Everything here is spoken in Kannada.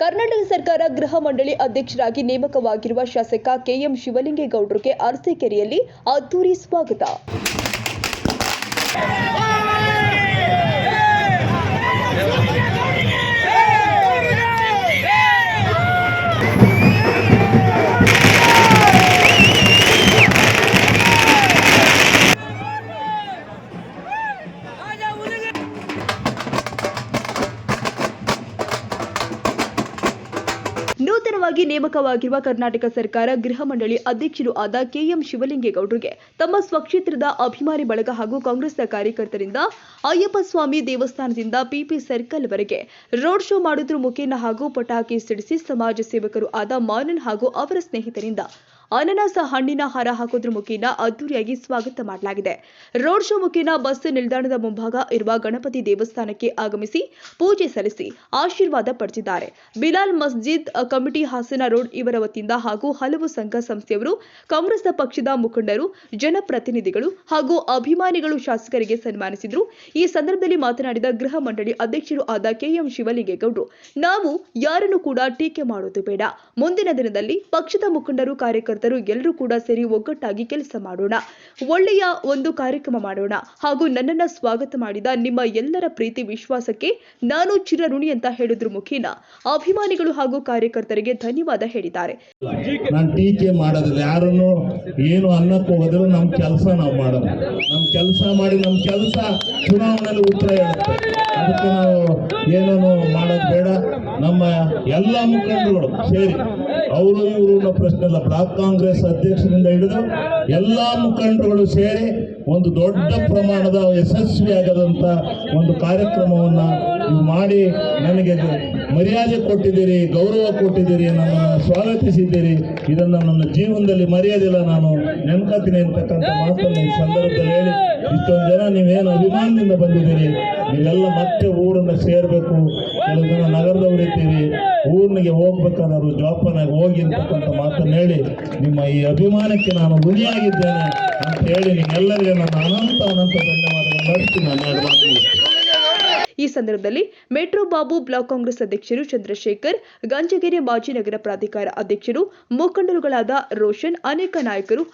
ಕರ್ನಾಟಕ ಸರ್ಕಾರ ಗೃಹ ಮಂಡಳಿ ಅಧ್ಯಕ್ಷರಾಗಿ ನೇಮಕವಾಗಿರುವ ಶಾಸಕ ಕೆಎಂ ಶಿವಲಿಂಗೇಗೌಡರಿಗೆ ಅರಸೀಕೆರೆಯಲ್ಲಿ ಅದ್ದೂರಿ ಸ್ವಾಗತ. ನೂತನವಾಗಿ ನೇಮಕವಾಗಿರುವ ಕರ್ನಾಟಕ ಸರ್ಕಾರ ಗೃಹ ಮಂಡಳಿ ಅಧ್ಯಕ್ಷರು ಆದ ಕೆಎಂ ಶಿವಲಿಂಗೇಗೌಡರಿಗೆ ತಮ್ಮ ಸ್ವಕ್ಷೇತ್ರದ ಅಭಿಮಾನಿ ಬಳಗ ಹಾಗೂ ಕಾಂಗ್ರೆಸ್ನ ಕಾರ್ಯಕರ್ತರಿಂದ ಅಯ್ಯಪ್ಪ ಸ್ವಾಮಿ ದೇವಸ್ಥಾನದಿಂದ ಪಿಪಿ ಸರ್ಕಲ್ ವರೆಗೆ ರೋಡ್ ಶೋ ಮಾಡಿದ್ರು ಮುಖೇನ ಹಾಗೂ ಪಟಾಕಿ ಸಿಡಿಸಿ ಸಮಾಜ ಸೇವಕರು ಆದ ಮಾನನ್ ಹಾಗೂ ಅವರ ಸ್ನೇಹಿತರಿಂದ ಅನನಾಸ ಹಣ್ಣಿನ ಹಾರ ಹಾಕೋದ್ರ ಮುಖೇನ ಅದ್ದೂರಿಯಾಗಿ ಸ್ವಾಗತ ಮಾಡಲಾಗಿದೆ. ರೋಡ್ ಶೋ ಮುಖೇನ ಬಸ್ ನಿಲ್ದಾಣದ ಮುಂಭಾಗ ಇರುವ ಗಣಪತಿ ದೇವಸ್ಥಾನಕ್ಕೆ ಆಗಮಿಸಿ ಪೂಜೆ ಸಲ್ಲಿಸಿ ಆಶೀರ್ವಾದ ಪಡೆದಿದ್ದಾರೆ. ಬಿಲಾಲ್ ಮಸ್ಜಿದ್ ಕಮಿಟಿ ಹಾಸನ ರೋಡ್ ಇವರ ವತಿಯಿಂದ ಹಾಗೂ ಹಲವು ಸಂಘ ಸಂಸ್ಥೆಯವರು, ಕಾಂಗ್ರೆಸ್ ಪಕ್ಷದ ಮುಖಂಡರು, ಜನಪ್ರತಿನಿಧಿಗಳು ಹಾಗೂ ಅಭಿಮಾನಿಗಳು ಶಾಸಕರಿಗೆ ಸನ್ಮಾನಿಸಿದ್ರು. ಈ ಸಂದರ್ಭದಲ್ಲಿ ಮಾತನಾಡಿದ ಗೃಹ ಮಂಡಳಿ ಅಧ್ಯಕ್ಷರು ಆದ ಕೆಎಂ ಶಿವಲಿಂಗೇಗೌಡರು, ನಾವು ಯಾರನ್ನು ಕೂಡ ಟೀಕೆ ಮಾಡೋದು ಬೇಡ. ಮುಂದಿನ ದಿನದಲ್ಲಿ ಪಕ್ಷದ ಮುಖಂಡರು, ಕಾರ್ಯಕರ್ತರು ಎಲ್ಲರೂ ಕೂಡ ಸೇರಿ ಒಗ್ಗಟ್ಟಾಗಿ ಕೆಲಸ ಮಾಡೋಣ. ಒಳ್ಳೆಯ ಒಂದು ಕಾರ್ಯಕ್ರಮ ಮಾಡೋಣ. ಹಾಗೂ ನನ್ನನ್ನ ಸ್ವಾಗತ ಮಾಡಿದ ನಿಮ್ಮ ಎಲ್ಲರ ಪ್ರೀತಿ ವಿಶ್ವಾಸಕ್ಕೆ ನಾನು ಚಿರಋಣಿ ಅಂತ ಹೇಳಿದ್ರು ಮುಖೇನ. ಅಭಿಮಾನಿಗಳು ಹಾಗೂ ಕಾರ್ಯಕರ್ತರಿಗೆ ಧನ್ಯವಾದ ಹೇಳಿದ್ದಾರೆ. ನಾನು ಏನು ನಮ್ಮ ಕೆಲಸ ನಾವು ನಮ್ಮ ಕೆಲಸ ಮಾಡಿ ನಮ್ಮ ಕೆಲಸ ಅದಕ್ಕೆ ನಾವು ಏನನ್ನು ಮಾಡೋದು ಬೇಡ. ನಮ್ಮ ಎಲ್ಲ ಮುಖಂಡರುಗಳು ಸೇರಿ ಅವರು ಇವರು ಪ್ರಶ್ನೆ ಅಲ್ಲ ಬ್ಲಾಕ್ ಕಾಂಗ್ರೆಸ್ ಅಧ್ಯಕ್ಷರಿಂದ ಹಿಡಿದು ಎಲ್ಲ ಮುಖಂಡರುಗಳು ಸೇರಿ ಒಂದು ದೊಡ್ಡ ಪ್ರಮಾಣದ ಯಶಸ್ವಿಯಾಗದಂಥ ಒಂದು ಕಾರ್ಯಕ್ರಮವನ್ನು ಮಾಡಿ ನನಗೆ ಮರ್ಯಾದೆ ಕೊಟ್ಟಿದ್ದೀರಿ, ಗೌರವ ಕೊಟ್ಟಿದ್ದೀರಿ ನನ್ನ ಸ್ವಾಗತಿಸಿದ್ದೀರಿ. ಇದನ್ನು ನನ್ನ ಜೀವನದಲ್ಲಿ ಮರೆಯೋದಿಲ್ಲ ನಾನು ನೆನ್ಕೋತೀನಿ ಅಂತಕ್ಕಂಥ ಮಾತನ್ನು ಈ ಸಂದರ್ಭದಲ್ಲಿ ಹೇಳಿ ಇಷ್ಟೊಂದು ಜನ ನೀವೇನು ಅಭಿಮಾನದಿಂದ ಬಂದಿದ್ದೀರಿ? ನೀವೆಲ್ಲ ಮತ್ತೆ ಊರನ್ನು ಸೇರಬೇಕು. ಕೆಲವು ಜನ ನಗರದವ್ರು ಇದ್ದೀರಿ. ಊರಿನಿಗೆ ಹೋಗ್ಬೇಕಾದ್ರು ಜೋಪಾನಾಗಿ ಹೋಗಿ ಅಂತಕ್ಕಂಥ ಮಾತನ್ನು ಹೇಳಿ ನಿಮ್ಮ ಈ ಅಭಿಮಾನಕ್ಕೆ ನಾನು ಋಣಿಯಾಗಿದ್ದೇನೆ ಅಂತ ಹೇಳಿ ನಿಮ್ಮೆಲ್ಲರಿಗೆ ನನ್ನ ಅನಂತ ಅನಂತ ಧನ್ಯವಾದಗಳನ್ನು ಈ ಸಂದರ್ಭದಲ್ಲಿ ಮೆಟ್ರೋ ಬಾಬು ಬ್ಲಾಕ್ ಕಾಂಗ್ರೆಸ್ ಅಧ್ಯಕ್ಷರು ಚಂದ್ರಶೇಖರ್, ಗಂಜಗೆರೆ ಮಾಜಿ ನಗರ ಪ್ರಾಧಿಕಾರ ಅಧ್ಯಕ್ಷರು, ಮುಖಂಡರುಗಳಾದ ರೋಷನ್, ಅನೇಕ ನಾಯಕರು